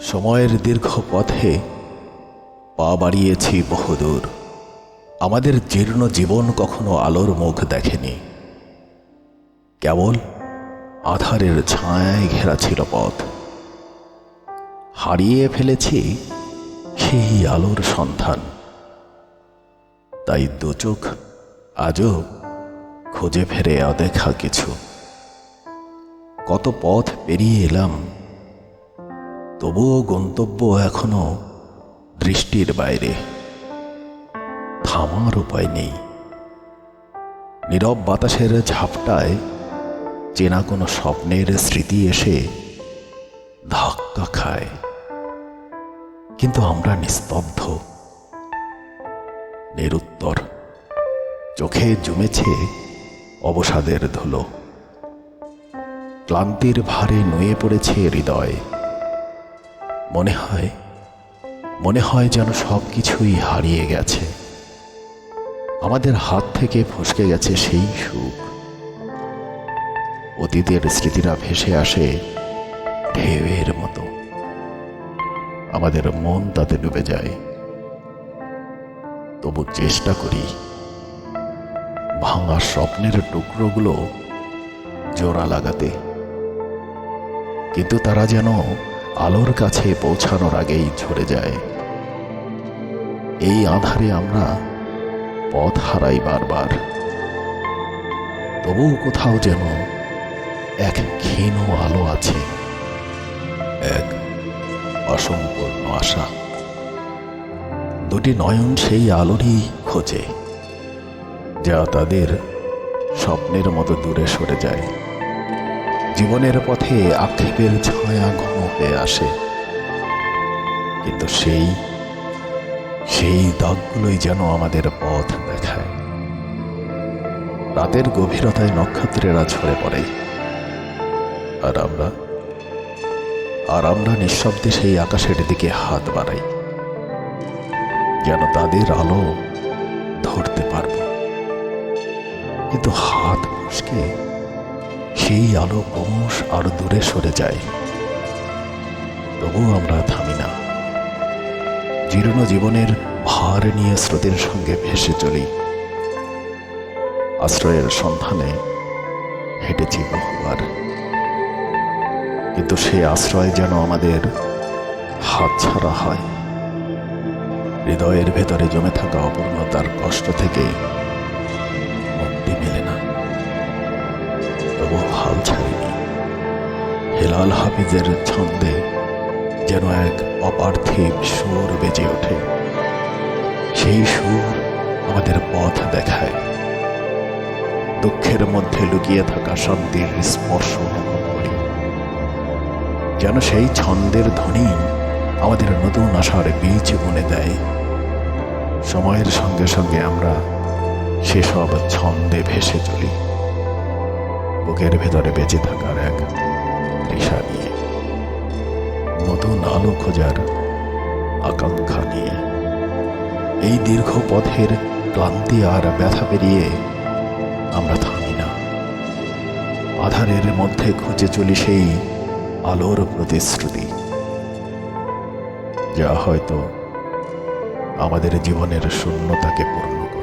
সময়ের দীর্ঘ পথে পা বাড়িয়েছি বহুদূর। আমাদের জীর্ণ জীবন কখনো আলোর মুখ দেখেনি। কেবল আধারের ছায়ায় ঘেরা ছিল পথ। হারিয়ে ফেলেছি সেই আলোর সন্ধান। তাই দুচোখ আজও খুঁজে ফেরে অদেখা কিছু। কত পথ পেরিয়ে এলাম তবুও গন্তব্য এখনও দৃষ্টির বাইরে। থামার উপায় নেই। নীরব বাতাসের ঝাপটায় চেনা কোনো স্বপ্নের স্মৃতি এসে ধাক্কা খায়। কিন্তু আমরা নিস্তব্ধ। নিরুত্তর। চোখে জমেছে অবসাদের ধুলো। ক্লান্তির ভারে নুয়ে পড়েছে হৃদয়। মনে হয় মনে হয় যেন সব কিছুই হারিয়ে গেছে। আমাদের হাত থেকে ফসকে গেছে সেই সুখ। অতীতের স্মৃতিরা ভেসে আসে ঢেউয়ের মতো। আমাদের মন তাতে ডুবে যায়। তবু চেষ্টা করি, ভাঙা স্বপ্নের টুকরোগুলো জোড়া লাগাতে। কিন্তু তারা যেন আলোর কাছে পৌঁছানোর আগেই ঝরে যায়। এই আধারে আমরা পথ হারাই বারবার। তবুও কোথাও যেন এক ক্ষীণ আলো আছে। এক অসম্পূর্ণ আশা। দুটি নয়ন সেই আলোরই খোঁজে, যা তাদের স্বপ্নের মতো দূরে সরে যায়। জীবনের পথে আক্ষেপের ছায়া ঘন হয়ে আসে। কিন্তু সেই সেই দাগগুলোই যেন আমাদের পথ দেখায়। রাতের গভীরতায় নক্ষত্রেরা ঝরে পড়ে। আর আমরা আর আমরা নিঃশব্দে সেই আকাশের দিকে হাত বাড়াই। যেন তাদের আলো ধরতে পারব। কিন্তু হাত মুশকে সেই আলো ক্রমশ আরও দূরে সরে যায়। তবুও আমরা থামি না। জীর্ণ জীবনের ভার নিয়ে স্রোতের সঙ্গে ভেসে চলি। আশ্রয়ের সন্ধানে হেঁটেছি বহুবার। কিন্তু সে আশ্রয় যেন আমাদের হাত হাতছাড়া হয়। হৃদয়ের ভেতরে জমে থাকা অপূর্ণতার কষ্ট থেকে মুক্তি মেলে না। তবু হাল ছাড়িনি হেলাল হাফিজের ছন্দে যেন এক অপার্থিব সুর বেজে ওঠে। সেই সুর আমাদের পথ দেখায়। দুঃখের মধ্যে লুকিয়ে থাকা শান্তির স্পর্শ করি। যেন সেই ছন্দের ধ্বনি আমাদের নতুন আশার বীজ বনে দেয়। সময়ের সঙ্গে সঙ্গে আমরা সেসব ছন্দে ভেসে চলি। বুকের ভেতরে বেঁচে থাকার এক দিশা নিয়ে। নতুন আলো খোঁজার আকাঙ্ক্ষা নিয়ে। এই দীর্ঘ পথের ক্লান্তি আর ব্যথা পেরিয়ে আমরা থামি না। আধারের মধ্যে খুঁজে চলি সেই আলোর প্রতিশ্রুতি। যা হয়তো আমাদের জীবনের শূন্যতাকে পূর্ণ